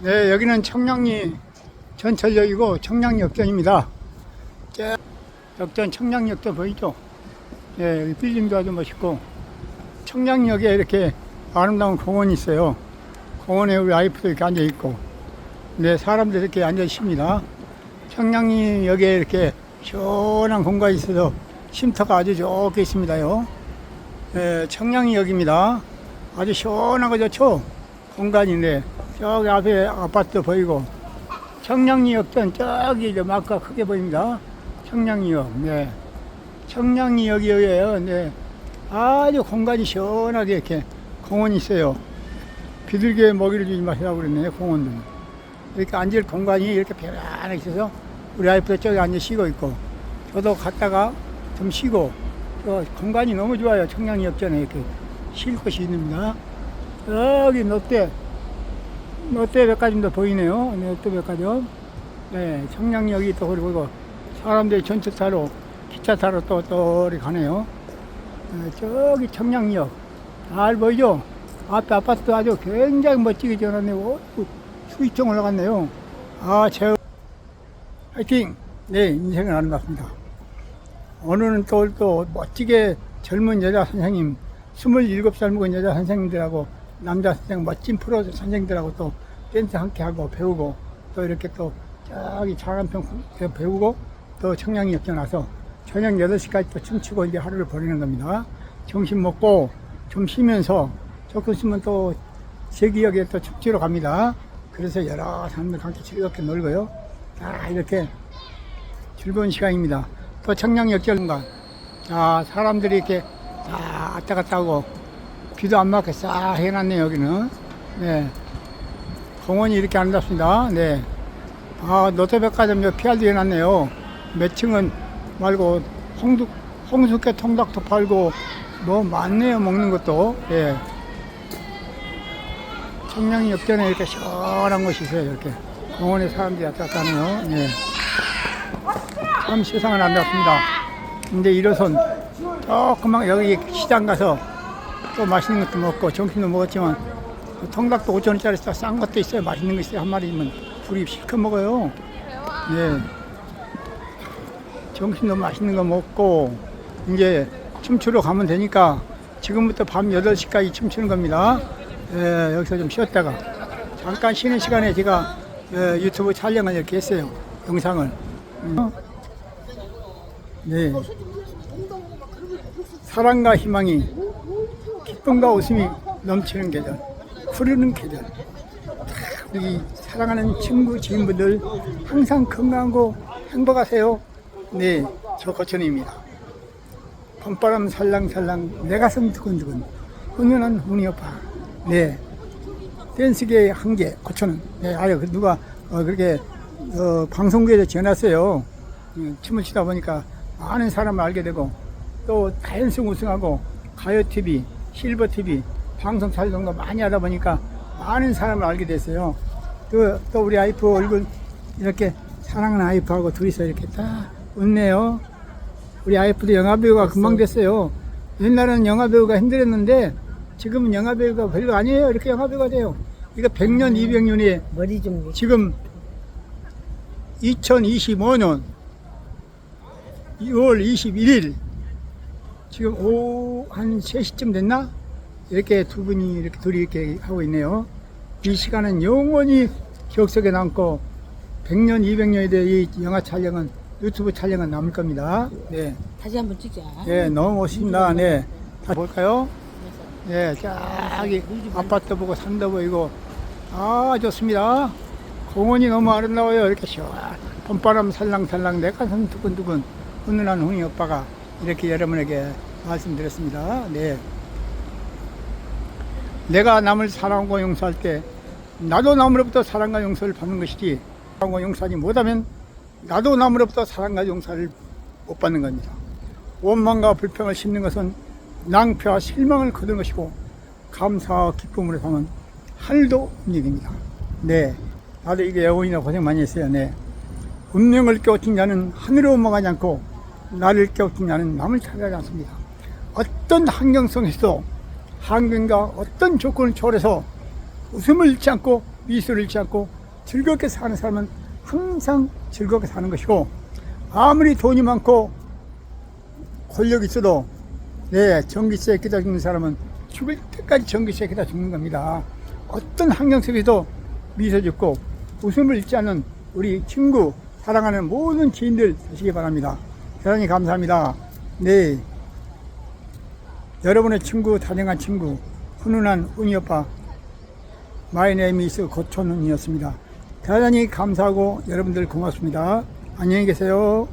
네, 여기는 청량리 전철역이고 청량역전입니다. 저 역전 청량역전 보이죠? 네, 여기 빌딩도 아주 멋있고 청량역에 이렇게 아름다운 공원이 있어요. 공원에 우리 와이프도 이렇게 앉아 있고, 네, 사람들 이렇게 앉아 있습니다. 청량리역에 이렇게 시원한 공간이 있어서 쉼터가 아주 좋게 있습니다요. 네, 청량리역입니다. 아주 시원하고 좋죠? 공간인데 저기 앞에 아파트 보이고 청량리역전 저기 이제 마크가 크게 보입니다. 청량리역, 네. 청량리역이에요. 네. 아주 공간이 시원하게 이렇게 공원이 있어요. 비둘기에 먹이를 주지 마시라고 그랬네, 공원은. 이렇게 앉을 공간이 이렇게 편안하게 있어서 우리 아이프도 저기 앉아 쉬고 있고 저도 갔다가 좀 쉬고 저 공간이 너무 좋아요. 청량리역전에 이렇게 쉴 곳이 있습니다. 여기 롯데 롯데 백화점도 보이네요. 네, 롯데 백화점. 네, 청량역이 또 그리고 사람들이 전철 타러 기차 타러 또, 또 이렇게 가네요. 네, 저기 청량역 잘 보이죠? 앞에 아파트도 아주 굉장히 멋지게 지어놨네요. 오, 수위층 올라갔네요. 아, 제 화이팅! 네, 인생은 아름답습니다. 오늘은 또, 또 멋지게 젊은 여자 선생님, 27살 먹은 여자 선생님들하고 남자 선생, 멋진 프로 선생님들하고 또 댄스 함께 하고 배우고 또 이렇게 또 저기 장안평 배우고 또 청량리 역전 와서 저녁 8시까지 또 춤추고 이제 하루를 보내는 겁니다. 점심 먹고 좀 쉬면서 조금 쉬면 또 제기역에 또 축제로 갑니다. 그래서 여러 사람들과 함께 즐겁게 놀고요. 다 이렇게 즐거운 시간입니다. 또 청량역전간 아, 사람들이 이렇게 다 왔다 갔다 하고 비도 안 맞게 싹 해놨네요, 여기는. 네. 공원이 이렇게 아름답습니다. 네. 아, 노태백화점 몇 PR도 해놨네요. 몇 층은 말고 홍두, 홍숙회 통닭도 팔고 뭐 많네요, 먹는 것도. 예. 청량리 역전에 이렇게 시원한 곳이 있어요, 이렇게. 공원에 사람들이 왔다 갔다 하네요. 예. 참 세상은 아름답습니다. 근데 이로선 조금만 여기 시장 가서 또 맛있는 것도 먹고 점심도 먹었지만 통닭도 5천 원짜리 싼 것도 있어요. 맛있는 거 있어요. 한 마리면 둘이 실컷 먹어요. 네. 점심도 맛있는 거 먹고 이제 춤추러 가면 되니까 지금부터 밤 8시까지 춤추는 겁니다. 예, 여기서 좀 쉬었다가 잠깐 쉬는 시간에 제가 예, 유튜브 촬영을 이렇게 했어요. 영상을. 음. 네. 사랑과 희망이 기쁨과 웃음이 넘치는 계절, 흐르는 계절. 다 우리 사랑하는 친구, 지인분들 항상 건강하고 행복하세요. 네, 저 거천입니다. 봄바람 살랑살랑 내 가슴 두근두근 훈훈한 훈이 오빠. 네, 댄스계 한계 거천은. 네, 아유 그 누가 어, 그렇게 어, 방송국에서 전했어요. 음, 춤을 추다 보니까 많은 사람을 알게 되고 또 다연승 우승하고 가요 TV, 실버 TV 방송 촬영도 많이 하다 보니까 많은 사람을 알게 됐어요. 또, 또 우리 아이프 얼굴 이렇게 사랑하는 아이프하고 둘이서 이렇게 딱 웃네요. 우리 아이프도 영화배우가 금방 됐어요. 옛날에는 영화배우가 힘들었는데 지금은 영화배우가 별거 아니에요. 이렇게 영화배우가 돼요. 이거 100년, 200년이 머리 좀 지금 2025년 2월 21일 지금 오후 한 3시쯤 됐나? 이렇게 두 분이 이렇게 둘이 이렇게 하고 있네요. 이 시간은 영원히 기억 속에 남고 100년, 200년이 돼이 영화 촬영은 유튜브 촬영은 남을 겁니다. 네. 다시 한번 찍자. 네, 너무 멋있습니다. 네. 다 볼까요? 네, 저기 아파트 보고 산도 보이고, 아, 좋습니다. 공원이 너무 아름다워요. 이렇게 시원, 봄바람 살랑살랑 내 가슴 두근두근 훈훈한 훈이 오빠가 이렇게 여러분에게 말씀드렸습니다. 네. 내가 남을 사랑하고 용서할 때 나도 남으로부터 사랑과 용서를 받는 것이지 사랑과 용서하지 못하면 나도 남으로부터 사랑과 용서를 못 받는 겁니다. 원망과 불평을 심는 것은 낭패와 실망을 거둔 것이고 감사와 기쁨으로 삼은 하늘도 움직입니다. 네, 나도 이게 여운이나 고생 많이 했어요. 네, 운명을 깨우친 자는 하늘을 원망하지 않고 나를 깨우친 자는 남을 찾아가지 않습니다. 어떤 환경 속에서도 환경과 어떤 조건을 초월해서 웃음을 잃지 않고 미소를 잃지 않고 즐겁게 사는 사람은 항상 즐겁게 사는 것이고 아무리 돈이 많고 권력이 있어도 네 전기세 끼다 죽는 사람은 죽을 때까지 전기세 끼다 죽는 겁니다. 어떤 환경 속에도 미소 짓고 웃음을 잃지 않는 우리 친구 사랑하는 모든 지인들 되시기 바랍니다. 대단히 감사합니다. 네. 여러분의 친구, 다정한 친구, 훈훈한 은희 오빠, 마이 네임 이 스 고촌은이었습니다. 대단히 감사하고 여러분들 고맙습니다. 안녕히 계세요.